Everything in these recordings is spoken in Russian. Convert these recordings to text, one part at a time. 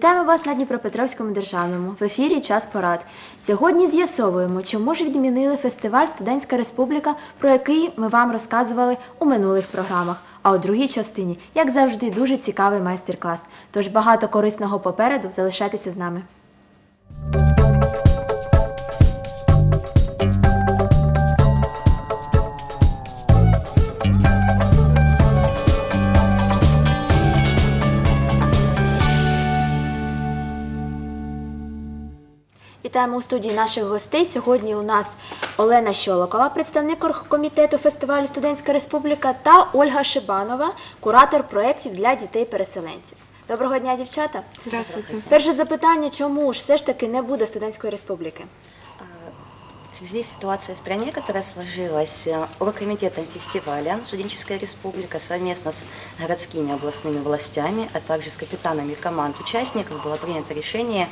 Вітаємо вас на Дніпропетровському державному в ефірі Час порад. Сьогодні з'ясовуємо, чому ж відмінили фестиваль Студентська Республіка, про який ми вам розказували у минулих програмах. А у другій частині, як завжди, дуже цікавий майстер-клас. Тож багато корисного попереду залишайтеся з нами. Вітаємо у студії наших гостей. Сьогодні у нас Олена Щолокова, представник оргкомітету фестивалю Студентська Республіка, та Ольга Шибанова, куратор проєктів для дітей-переселенців. Доброго дня, дівчата. Здравствуйте. Перше запитання: чому ж все ж таки не буде студентської республіки? В связи с ситуацией в стране, которая сложилась, э, оргкомитетом фестиваля «Студенческая республика» совместно с городскими областными властями, а также с капитанами команд участников было принято решение,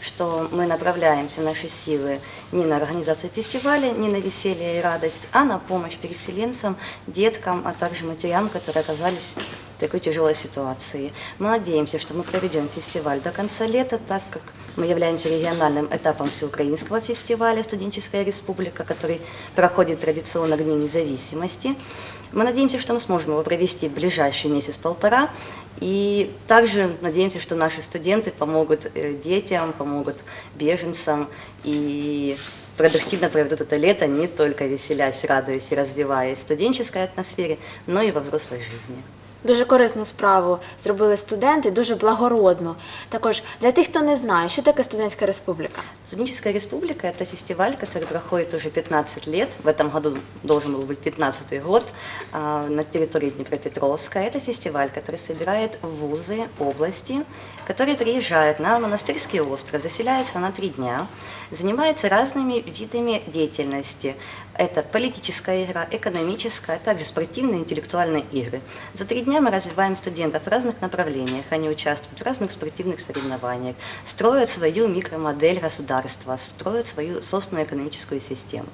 что мы направляем все наши силы не на организацию фестиваля, не на веселье и радость, а на помощь переселенцам, деткам, а также матерям, которые оказались такой тяжелой ситуации. Мы надеемся, что мы проведем фестиваль до конца лета, так как мы являемся региональным этапом всеукраинского фестиваля «Студенческая республика», который проходит традиционно к Дню независимости. Мы надеемся, что мы сможем его провести в ближайший месяц-полтора. И также надеемся, что наши студенты помогут э, детям, помогут беженцам и продуктивно проведут это лето, не только веселясь, радуясь и развиваясь в студенческой атмосфере, но и во взрослой жизни. Дуже корисну справу зробили студенти, дуже благородну. Також для тих, хто не знає, що таке студентська республіка. Студенческая республика – это фестиваль, который проходит уже 15 лет. В этом году должен был быть 15 год а, на территории Днепропетровска. Это фестиваль, который собирает вузы области, которые приезжают на монастырский остров, заселяются на три дня, занимаются разными видами деятельности. Это политическая игра, экономическая, а также спортивные интеллектуальные игры. За три дня мы развиваем студентов в разных направлениях. Они участвуют в разных спортивных соревнованиях, строят свою микромодель государства, строят свою собственную экономическую систему.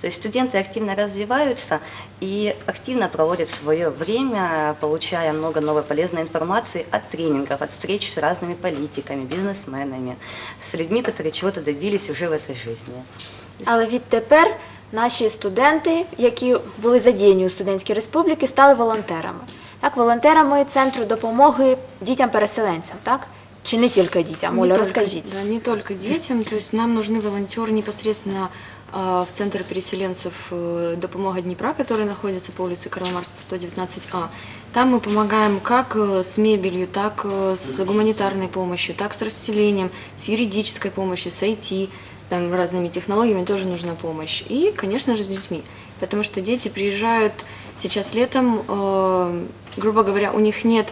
То есть студенты активно развиваются и активно проводят свое время, получая много новой полезной информации от тренингов, от встреч с разными политиками, бизнесменами, с людьми, которые чего-то добились уже в этой жизни. Але відтепер наші студенти, які були задіяні у студентській республіці, стали волонтерами. Так, волонтерами центру допомоги дітям-переселенцям, так? Чи не тільки дітям? Не Оля, только- розкажіть. Да, не только детям, то есть нам нужны волонтеры непосредственно а, в Центр переселенцев э, «Допомога Днепра», который находится по улице Карла Маркса 119А. Там мы помогаем как э, с мебелью, так э, с гуманитарной помощью, так с расселением, с юридической помощью, с IT, там разными технологиями тоже нужна помощь. И, конечно же, с детьми, потому что дети приезжают сейчас летом, э, грубо говоря, у них нет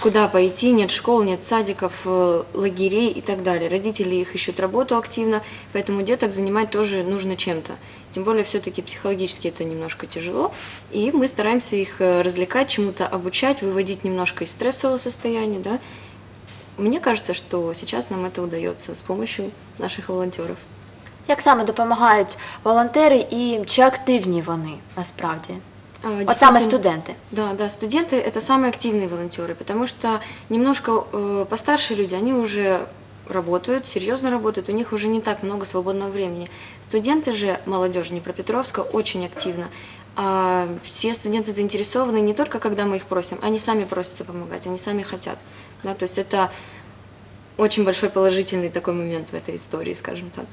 куда пойти, нет школ, нет садиков, э, лагерей и так далее. Родители их ищут работу активно, поэтому деток занимать тоже нужно чем-то. Тем более все-таки психологически это немножко тяжело, и мы стараемся их э, развлекать, чему-то обучать, выводить немножко из стрессового состояния, да. Мне кажется, что сейчас нам это удается с помощью наших волонтеров. Як саме допомагають волонтери і чи активні вони насправді? А, действительно- студенти. Да, да, студенты это самые активные волонтеры, потому что немножко э, постарше люди, они уже работают, серьезно работают, у них уже не так много свободного времени. Студенты же, молодежь Днепропетровска, очень активно. А все студенты заинтересованы не только когда мы их просим, они сами просятся помогать, они сами хотят. Да, то есть это очень большой положительный такой момент в этой истории, скажем так.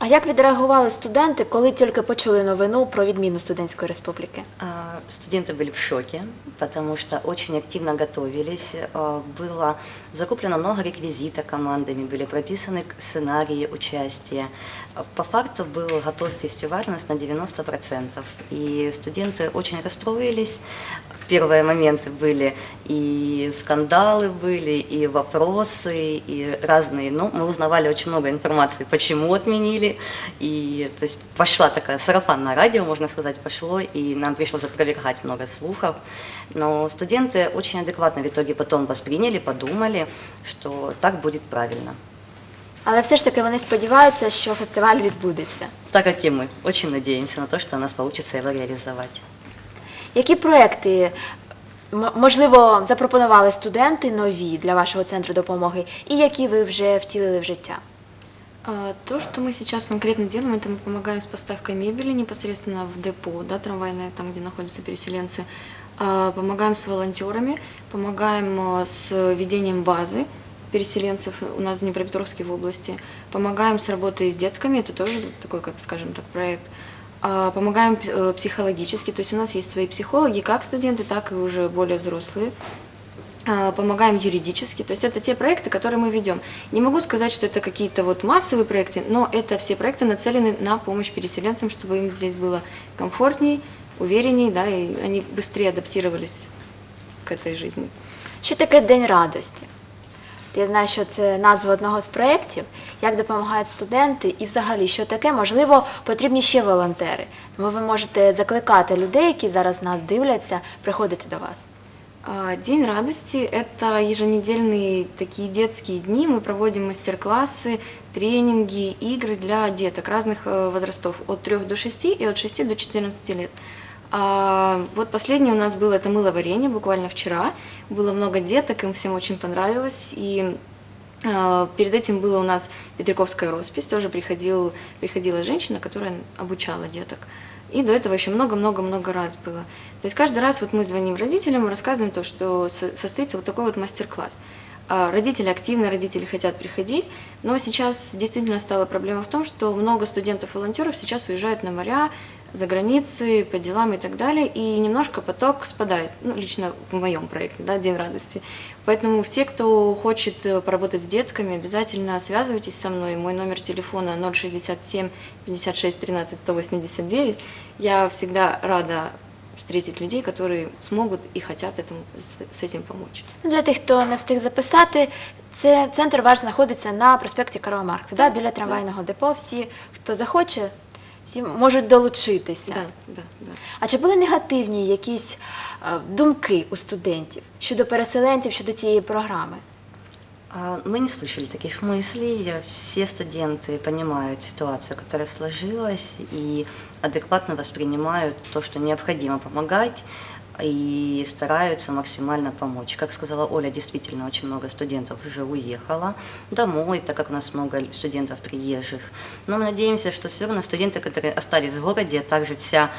А як відреагували студенти, коли тільки почули новину про відміну студентської республіки? А, Студенты были в шоке, потому что очень активно готовились. А, Было закуплено много реквизита командами, были прописаны сценарии участия. А, По факту был готов фестиваль у нас на 90%. И студенты очень расстроились. Первые моменты были и скандалы были, и вопросы, и разные. Но мы узнавали очень много информации, почему отменили. И то есть пошла такая сарафанное радио, можно сказать, пошло, и нам пришлось опровергать много слухов. Но студенты очень адекватно в итоге потом восприняли, подумали, что так будет правильно. Але все ж таки вони сподіваються, що фестиваль відбудеться. Так как и мы. Очень надеемся на то, что у нас получится его реализовать. Які проекти м- можливо запропонували студенти нові для вашого центру допомоги, і які ви вже втілили в життя? А, То, что мы сейчас конкретно делаем, это мы помогаем с поставкой мебели непосредственно в депо, да, трамвайное, там, где находятся переселенцы. А, Помогаем с волонтерами, помогаем э, с ведением базы переселенцев у нас в Днепропетровске в области. Помогаем с работой с детками, это тоже такой, как скажем так, проект. А, Помогаем э, психологически, то есть у нас есть свои психологи, как студенты, так и уже более взрослые. А, помогаем юридически. То есть это те проекты, которые мы ведем. Не могу сказать, что это какие-то вот массовые проекты, но это все проекты нацелены на помощь переселенцам, чтобы им здесь было комфортней, уверенней, да, и они быстрее адаптировались к этой жизни. Що таке День радості? Я знаю, що це назва одного з проєктів, як допомагають студенти, і взагалі, що таке, можливо, потрібні ще волонтери. Тому ви можете закликати людей, які зараз нас дивляться, приходити до вас. А, День радости – это еженедельные такие детские дни. Мы проводим мастер-классы, тренинги, игры для деток разных э, возрастов, от 3 до 6 и от 6 до 14 лет. А, вот последнее у нас было это мыловарение, буквально вчера. Было много деток, им всем очень понравилось. И а, Перед этим была у нас Петриковская роспись, тоже приходил, приходила женщина, которая обучала деток. И до этого еще много-много-много раз было. То есть каждый раз вот мы звоним родителям, рассказываем то, что со- состоится вот такой вот мастер-класс. А Родители активны, родители хотят приходить, но сейчас действительно стала проблема в том, что много студентов-волонтеров сейчас уезжают на моря, за границы, по делам и так далее, и немножко поток спадает, ну, лично в моем проекте, да, День радости. Поэтому все, кто хочет э, поработать с детками, обязательно связывайтесь со мной. Мой номер телефона 067 56 13 189. Я всегда рада встретить людей, которые смогут и хотят этому, с- с этим помочь. Ну, Для тих, хто не встиг записати, це центр ваш знаходиться на проспекті Карла Маркса, да, біля трамвайного депо. Всі, хто захоче, всі можуть долучитися. Да, да, да. А чи були негативні якісь е, думки у студентів щодо переселенців, щодо цієї програми? А, Мы не слышали таких мыслей. Все студенты понимают ситуацию, которая сложилась, и адекватно воспринимают то, что необходимо помогать, и стараются максимально помочь. Как сказала Оля, действительно очень много студентов уже уехало домой, так как у нас много студентов приезжих. Но мы надеемся, что все равно студенты, которые остались в городе, а также вся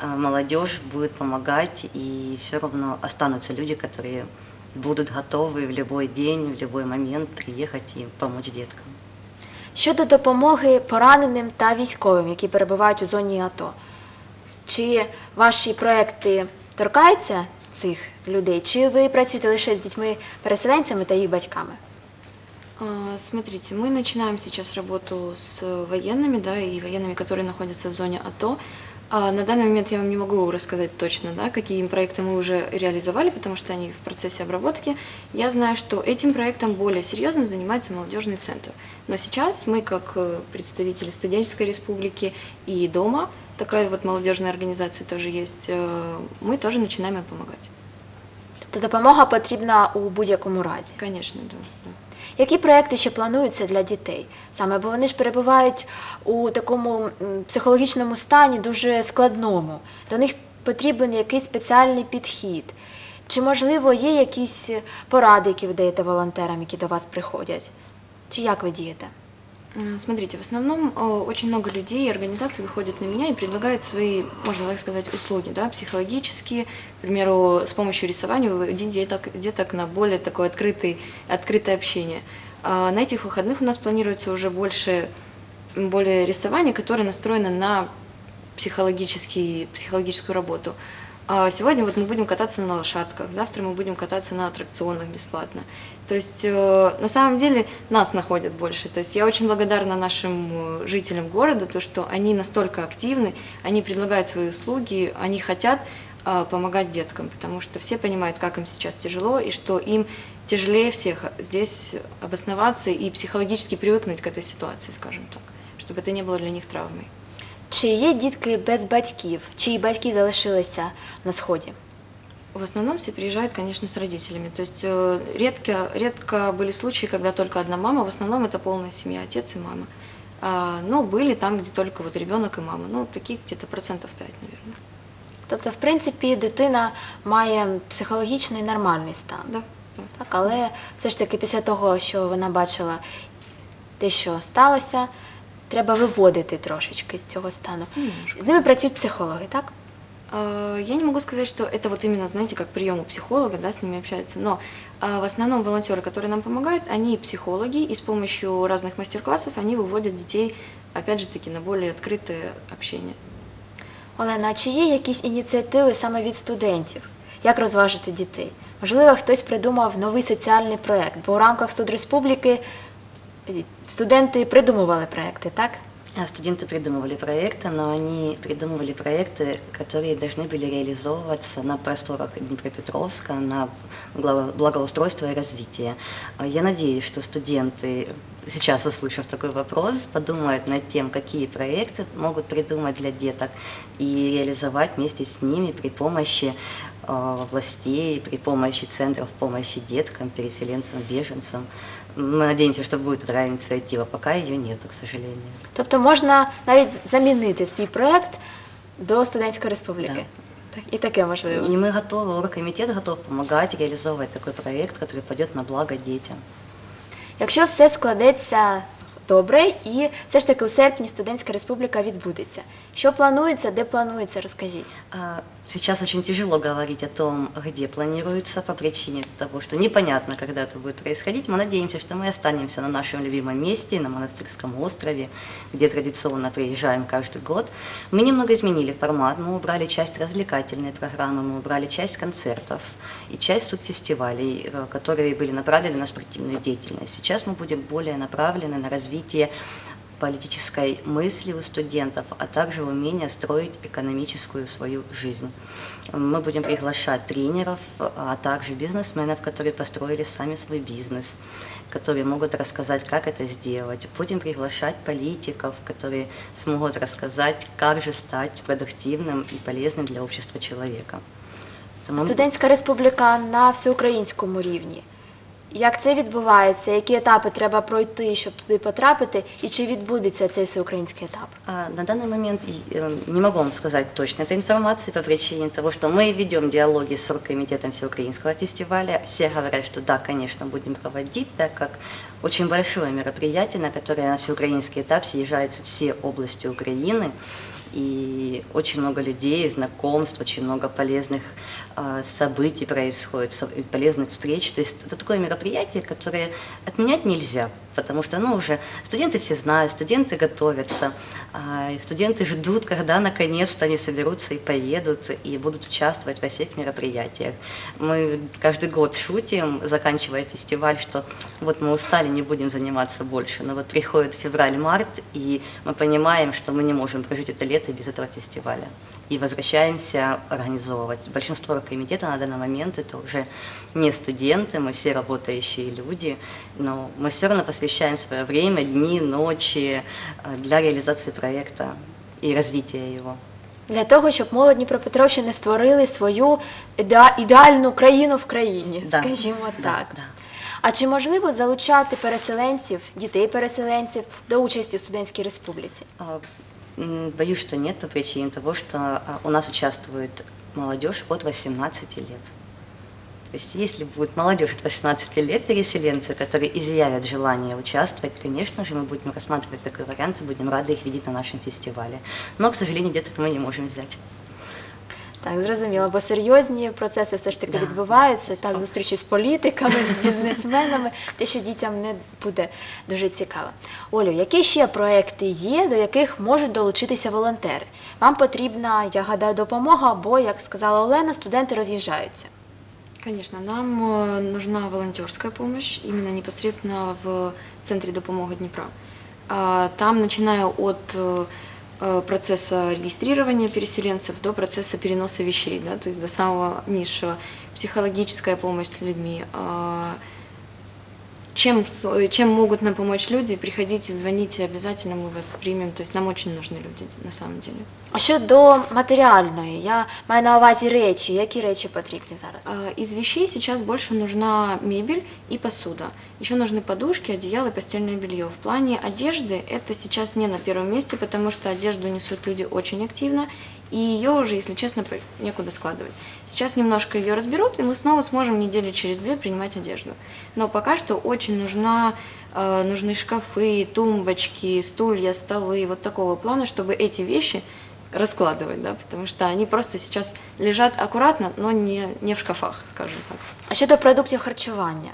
а, молодежь будет помогать, и все равно останутся люди, которые будут готовы в любой день, в любой момент приехать и помочь деткам. Щодо допомоги пораненим та військовим, які перебувають у зоні АТО, чи ваші проекти торкаються цих людей, чи ви працюєте лише з дітьми-переселенцями та їх батьками? А, Смотрите, мы начинаем сейчас работу с военными, да, и военными, которые находятся в зоне АТО. А на данный момент я вам не могу рассказать точно, да, какие проекты мы уже реализовали, потому что они в процессе обработки. Я знаю, что этим проектом более серьезно занимается молодежный центр. Но сейчас мы, как э, представители студенческой республики и дома, такая вот молодежная организация тоже есть, э, мы тоже начинаем им помогать. Тобто допомога потрібна у будь-якому разі. Конечно, да. да. Які проекти ще плануються для дітей? Саме бо вони ж перебувають у такому психологічному стані дуже складному. До них потрібен якийсь спеціальний підхід. Чи можливо є якісь поради, які ви даєте волонтерам, які до вас приходять? Чи як ви дієте? Э, Смотрите, в основном э, очень много людей и организаций выходят на меня и предлагают свои, можно так сказать, услуги, да, психологические, к примеру, с помощью рисования выводить деток, деток на более такое открытый, открытое общение. А На этих выходных у нас планируется уже больше, более рисование, которое настроено на психологический, психологическую работу. А сегодня вот мы будем кататься на лошадках, завтра мы будем кататься на аттракционах бесплатно. То есть э, на самом деле нас находят больше. То есть я очень благодарна нашим э, жителям города, то, что они настолько активны, они предлагают свои услуги, они хотят э, помогать деткам, потому что все понимают, как им сейчас тяжело, и что им тяжелее всех здесь обосноваться и психологически привыкнуть к этой ситуации, скажем так, чтобы это не было для них травмой. Чи є дітки без батьків, чиї батьки залишилися на сході? В основном все приезжают, конечно, с родителями. То есть э, редко, редко были случаи, когда только одна мама. В основном это полная семья, отец и мама. А, но были там, где только вот ребенок и мама. Ну, таких где-то процентов 5, наверное. Тобто, в принципі, дитина має психологічний нормальний стан. Да, да. Так, але все ж таки після того, що вона бачила те, що сталося, треба виводити трошечки з цього стану. Немножко. З ними працюють психологи, так? А, Я не могу сказать, что это вот именно, знаете, как прием у психолога, да, с ними общаются, но а, в основном волонтеры, которые нам помогают, они психологи, и с помощью разных мастер-классов они выводят детей, опять же таки, на более открытое общение. Олена, а чи є якісь ініціативи саме від студентів? Як розважити дітей? Можливо, хтось придумав новий соціальний проєкт, бо у рамках студреспубліки студенти придумували проєкти, так? А Студенты придумывали проекты, но они придумывали проекты, которые должны были реализовываться на просторах Днепропетровска, на благо- благоустройство и развитие. Я надеюсь, что студенты, сейчас услышав такой вопрос, подумают над тем, какие проекты могут придумать для деток и реализовать вместе с ними при помощи э, властей, при помощи центров помощи деткам, переселенцам, беженцам. Мы надеемся, что будет такая инициатива, пока ее нету, к сожалению. Тобто можна навіть замінити свій проєкт до студентської республіки. Так, і таке можливо. И мы готовы, оргкомитет готов помогать реализовывать такой проект, который пойдет на благо детям. Якщо все складеться добре, і все ж таки у серпні студентська республіка відбудеться. Що планується, де планується, розкажіть. А Сейчас очень тяжело говорить о том, где планируется, по причине того, что непонятно, когда это будет происходить. Мы надеемся, что мы останемся на нашем любимом месте, на Монастырском острове, где традиционно приезжаем каждый год. Мы немного изменили формат, мы убрали часть развлекательной программы, мы убрали часть концертов и часть субфестивалей, э, которые были направлены на спортивную деятельность. Сейчас мы будем более направлены на развитие политической мысли у студентов, а также умение строить экономическую свою жизнь. Мы будем приглашать тренеров, а также бизнесменов, которые построили сами свой бизнес, которые могут рассказать, как это сделать. Будем приглашать политиков, которые смогут рассказать, как же стать продуктивным и полезным для общества человека. Тому Студентська республіка на всеукраїнському рівні. Як це відбувається? Які етапи треба пройти, щоб туди потрапити, і чи відбудеться цей всеукраїнський етап? А, На данный момент и, э, не могу вам сказать точно этой информации по причине того, что мы ведем диалоги с оргкомитетом Всеукраинского фестиваля. Все говорят, что да, конечно, будем проводить, так как очень большое мероприятие, на которое на всеукраинский этап съезжаются все области Украины. И очень много людей, знакомств, очень много полезных э, событий происходит, полезных встреч. То есть это такое мероприятие, которое отменять нельзя, потому что ну, уже студенты все знают, студенты готовятся, а, студенты ждут, когда наконец-то они соберутся и поедут, и будут участвовать во всех мероприятиях. Мы каждый год шутим, заканчивая фестиваль, что вот мы устали, не будем заниматься больше. Но вот приходит февраль-март, и мы понимаем, что мы не можем прожить это лето без этого фестиваля. И возвращаемся организовывать. Большинство комитета на данный момент это уже не студенты, мы все работающие люди, но мы все равно посвящаем свое время, дни, ночи э, для реализации проекта и развития его. Для того, щоб молодь Дніпропетровщини створили свою іде- ідеальну країну в країні, Да. скажімо Да, так. да. А чи можливо залучати переселенців, дітей переселенців до участі у студентській республіці? Боюсь, что нет по причине того, что а, у нас участвует молодежь от 18 лет. То есть если будет молодежь от 18 лет, переселенцы, которые изъявят желание участвовать, конечно же, мы будем рассматривать такой вариант и будем рады их видеть на нашем фестивале. Но, к сожалению, деток мы не можем взять. Так, зрозуміло, бо серйозні процеси все ж таки Да. відбуваються. Так, зустрічі з політиками, з бізнесменами, те, що дітям не буде дуже цікаво. Олю, які ще проекти є, до яких можуть долучитися волонтери? Вам потрібна, я гадаю, допомога, бо, як сказала Олена, студенти роз'їжджаються. Конечно, нам э, нужна волонтерская помощь именно непосредственно в центре допомога Днепра. А, Там, начиная от э, э, процесса регистрирования переселенцев до процесса переноса вещей, да, то есть до самого низшего, психологическая помощь с людьми А, Чем, с- чем могут нам помочь люди, приходите, звоните, обязательно мы вас примем. То есть нам очень нужны люди на самом деле. А щодо матеріальної, я маю на увазі речі. Які речі потрібні зараз? А, Из вещей сейчас больше нужна мебель и посуда. Еще нужны подушки, одеяло и постельное белье. В плане одежды это сейчас не на первом месте, потому что одежду несут люди очень активно. и ее уже, если честно, при- некуда складывать. Сейчас немножко ее разберут, и мы снова сможем недели через две принимать одежду. Но пока что очень нужна, э, нужны шкафы, тумбочки, стулья, столы, вот такого плана, чтобы эти вещи раскладывать, да, потому что они просто сейчас лежат аккуратно, но не, не в шкафах, скажем так. А щодо продуктів харчування,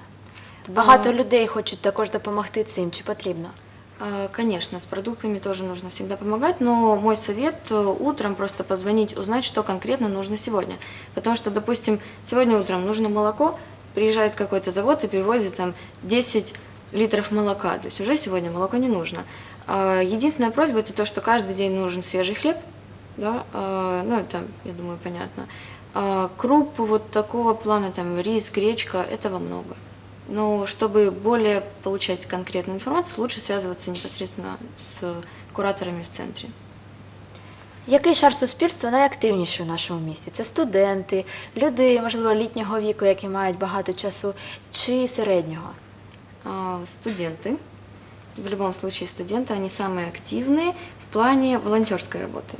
багато А. людей хочуть також допомогти цим. Чи потрібно? А, Конечно, с продуктами тоже нужно всегда помогать, но мой совет э, утром просто позвонить, узнать, что конкретно нужно сегодня. Потому что, допустим, сегодня утром нужно молоко, приезжает какой-то завод и привозит там 10 литров молока, то есть уже сегодня молоко не нужно. А, Единственная просьба это то, что каждый день нужен свежий хлеб, да, а, ну это, я думаю, понятно. Круп вот такого плана, там рис, гречка, этого много. Но чтобы более получать конкретную информацию, лучше связываться непосредственно с кураторами в центре. Який шар суспільства найактивніший у нашому місті? Це студенти, люди, можливо, літнього віку, які мають багато часу, чи середнього? А, Студенты, в любом случае студенты, они самые активные в плане волонтерской работы.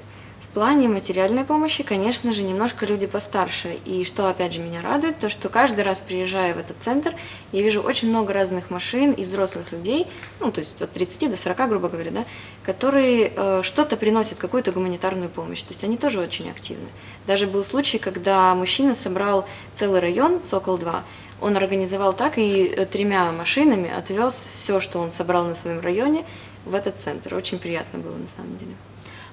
В плане материальной помощи, конечно же, немножко люди постарше. И что, опять же, меня радует, то, что каждый раз, приезжая в этот центр, я вижу очень много разных машин и взрослых людей, ну, то есть от 30 до 40, грубо говоря, да, которые э, что-то приносят, какую-то гуманитарную помощь. То есть они тоже очень активны. Даже был случай, когда мужчина собрал целый район, Сокол-2, он организовал так и э, тремя машинами отвез все, что он собрал на своем районе, в этот центр. Очень приятно было на самом деле.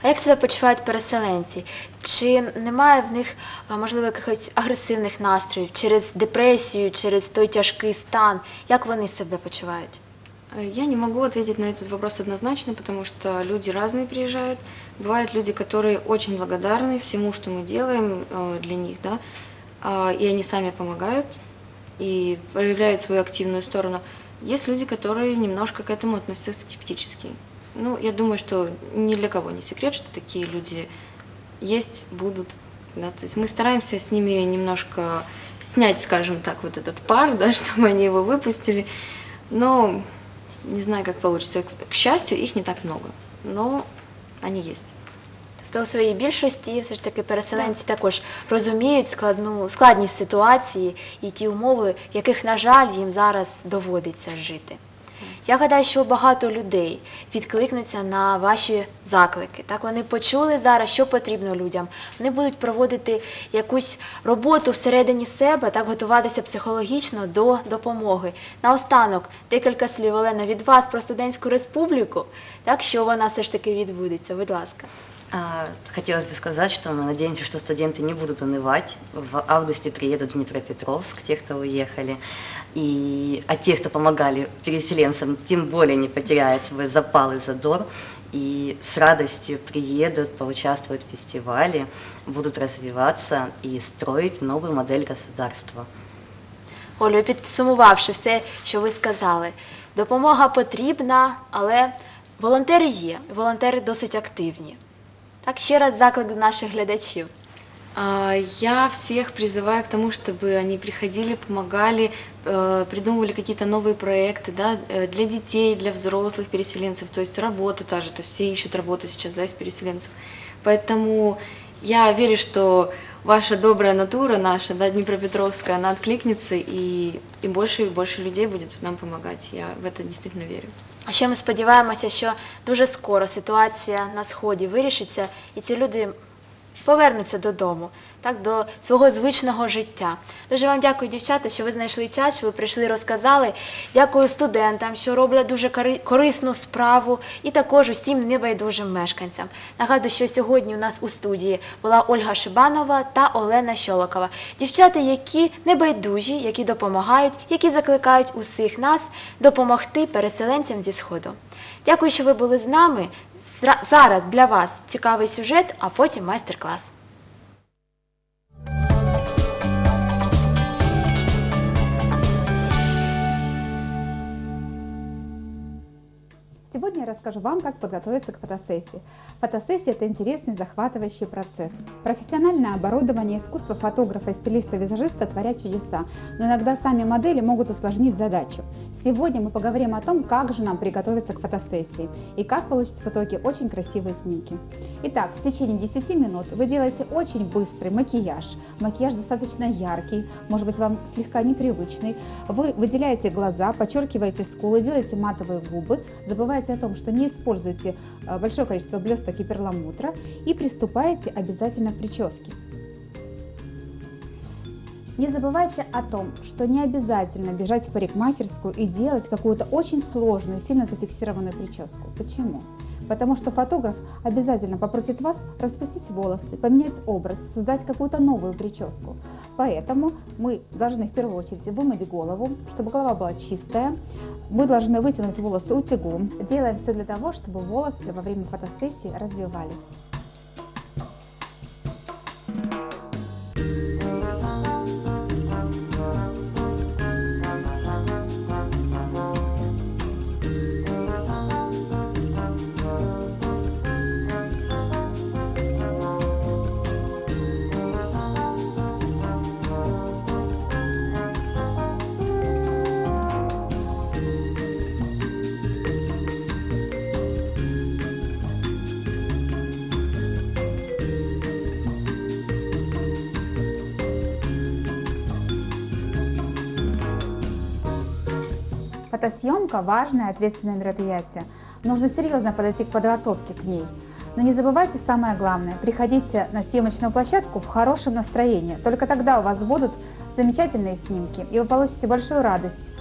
А як себе почувають переселенці? Чи немає в них, а, можливо, якихось агресивних настроїв через депресію, через той тяжкий стан? Як вони себе почувають? Э, Я не могу ответить на этот вопрос однозначно, потому что люди разные приезжают. Бывают люди, которые очень благодарны всему, что мы делаем э, для них, да, а, и они сами помогают и проявляют свою активную сторону. Есть люди, которые немножко к этому относятся скептически. Ну, я думаю, что ни для кого не секрет, что такие люди есть, будут. Да? То есть мы стараемся с ними немножко снять, скажем так, вот этот пар, да, чтобы они его выпустили. Но не знаю, как получится. К к счастью, их не так много, но они есть. Тобто у своїй більшості все ж таки переселенці також розуміють складну складність ситуації і ті умови, в яких, на жаль, їм зараз доводиться жити. Я гадаю, що багато людей відкликнуться на ваші заклики. Так вони почули зараз, що потрібно людям. Вони будуть проводити якусь роботу всередині себе, так готуватися психологічно до допомоги. Наостанок декілька слів Олена від вас про студентську республіку. Так що вона все ж таки відбудеться. Будь ласка. А, Хотелось бы сказать, что мы надеемся, что студенты не будут унывать. В августе приедут в Днепропетровск, те, кто уехали. И, а те, кто помогали переселенцам, тем более не потеряют свой запал и задор. И с радостью приедут, поучаствуют в фестивале, будут развиваться и строить новую модель государства. Олю, підсумувавши все, що ви сказали, допомога потрібна, але волонтери є, волонтери досить активні. Так, ще раз заклик до наших глядачів. А, Я всех призываю к тому, чтобы они приходили, помогали, э, придумывали какие-то новые проекты да, э, для детей, для взрослых переселенцев, то есть работа та же, то есть все ищут работу сейчас да, из переселенцев. Поэтому я верю, что ваша добрая натура наша, да, Днепропетровская, она откликнется, и, и больше и больше людей будет нам помогать. Я в это действительно верю. А ще ми сподіваємося, що дуже скоро ситуація на сході вирішиться, і ці люди повернуться додому, так до свого звичного життя. Дуже вам дякую, дівчата, що ви знайшли час, що ви прийшли, розказали. Дякую студентам, що роблять дуже корисну справу, і також усім небайдужим мешканцям. Нагадую, що сьогодні у нас у студії була Ольга Шибанова та Олена Щолокова. Дівчата, які небайдужі, які допомагають, які закликають усіх нас допомогти переселенцям зі сходу. Дякую, що ви були з нами. Зараз для вас цікавий сюжет, а потім майстер-клас. Сегодня я расскажу вам, как подготовиться к фотосессии. Фотосессия – это интересный, захватывающий процесс. Профессиональное оборудование, искусство фотографа, стилиста, визажиста творят чудеса, но иногда сами модели могут усложнить задачу. Сегодня мы поговорим о том, как же нам приготовиться к фотосессии и как получить в итоге очень красивые снимки. Итак, в течение 10 минут вы делаете очень быстрый макияж. Макияж достаточно яркий, может быть вам слегка непривычный. Вы выделяете глаза, подчеркиваете скулы, делаете матовые губы, забываете о том, что не используете э, большое количество блесток и перламутра и приступаете обязательно к прическе. Не забывайте о том, что не обязательно бежать в парикмахерскую и делать какую-то очень сложную, сильно зафиксированную прическу. Почему? Потому что фотограф обязательно попросит вас распустить волосы, поменять образ, создать какую-то новую прическу. Поэтому мы должны в первую очередь вымыть голову, чтобы голова была чистая. Мы должны вытянуть волосы утюгом. Делаем все для того, чтобы волосы во время фотосессии развивались. Фотосъемка – важное ответственное мероприятие. Нужно серьезно подойти к подготовке к ней. Но не забывайте самое главное – приходите на съемочную площадку в хорошем настроении. Только тогда у вас будут замечательные снимки, и вы получите большую радость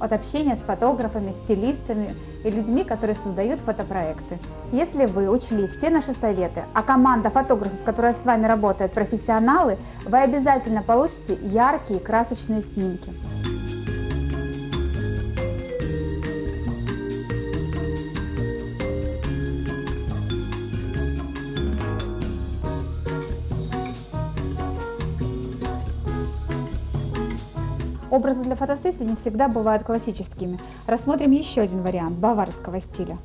от общения с фотографами, стилистами и людьми, которые создают фотопроекты. Если вы учли все наши советы, а команда фотографов, которая с вами работает, профессионалы, вы обязательно получите яркие красочные снимки. Образы для фотосессии не всегда бывают классическими. Рассмотрим еще один вариант баварского стиля.